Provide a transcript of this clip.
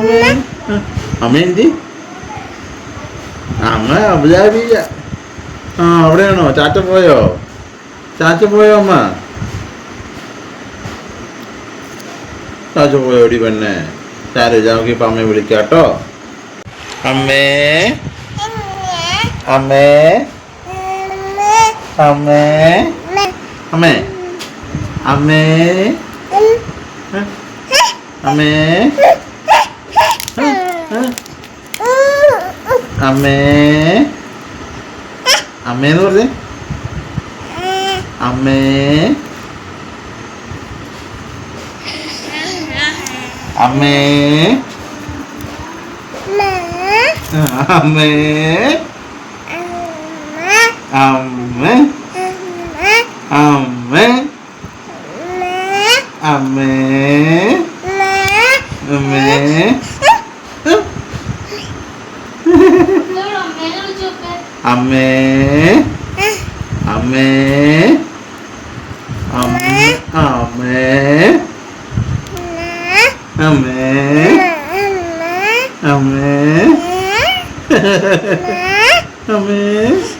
അമ്മേ. അമ്മ അബുദാബിയില്ല ആ അവിടെയാണോ? ചാച്ച പോയോ? ചാച്ച പോയോ അമ്മ? ചാച്ച പോയോ ഓടി പെണ്ണെ? സാരമില്ല നമുക്ക് ഇപ്പം അമ്മയെ വിളിക്കാട്ടോ അമ്മേ. അമ്മേ. അമ്മേ. അമ്മേ. അമ്മേ. അമ്മേ. അമ്മേ. അമ്മേന്ന് പറഞ്ഞേ? അമ്മേ. അമ്മേ. അമ്മേ. അമ്മേ. അമ്മേ. അമ്മേ. അമ്മേ. അമ്മേ. അമ്മേ. അമ്മേ. അമ്മേ. അമ്മേ. അമ്മേ. അമ്മേ.